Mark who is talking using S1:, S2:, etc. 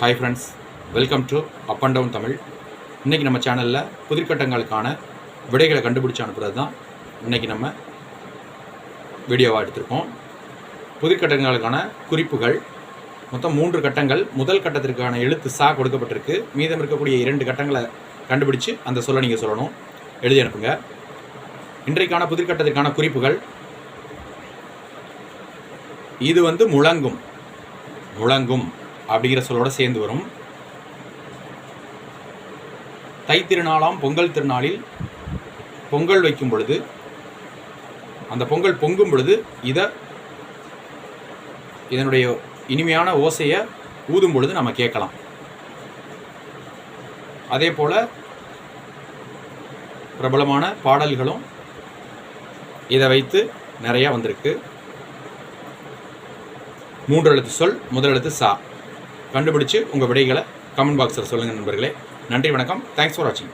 S1: Hi friends welcome to up and down Tamil இன்றைக்கி நம்ம சேனலில் புதிர்கட்டங்களுக்கான விடைகளை கண்டுபிடிச்சு அனுப்புறது தான் இன்றைக்கி நம்ம வீடியோவாக எடுத்திருக்கோம். புதிர்கட்டங்களுக்கான குறிப்புகள் மொத்தம் மூன்று கட்டங்கள். முதல் கட்டத்திற்கான எழுத்து சா கொடுக்கப்பட்டிருக்கு. மீதம் இருக்கக்கூடிய இரண்டு கட்டங்களை கண்டுபிடிச்சு அந்த சொல்ல நீங்கள் சொல்லணும். எழுதி அனுப்புங்க. இன்றைக்கான புதிர்கட்டத்திற்கான குறிப்புகள் இது வந்து முழங்கும். முழங்கும். அப்படிங்கிற சொல்லோட சேர்ந்து வரும். தை திருநாளாம் பொங்கல் திருநாளில் பொங்கல் வைக்கும் பொழுது அந்த பொங்கல் பொங்கும் பொழுது இதை இதனுடைய இனிமையான ஓசையை ஊதும் பொழுது நம்ம கேட்கலாம். அதே போல் பிரபலமான பாடல்களும் இதை வைத்து நிறையா வந்திருக்கு. மூன்று எழுத்து சொல் முதல் எழுத்து சா. கண்டுபிடிச்சு உங்கள் விடைகளை கமெண்ட் பாக்ஸில் சொல்லுங்கள் நண்பர்களே. நன்றி வணக்கம். தேங்க்ஸ் ஃபார் வாட்சிங்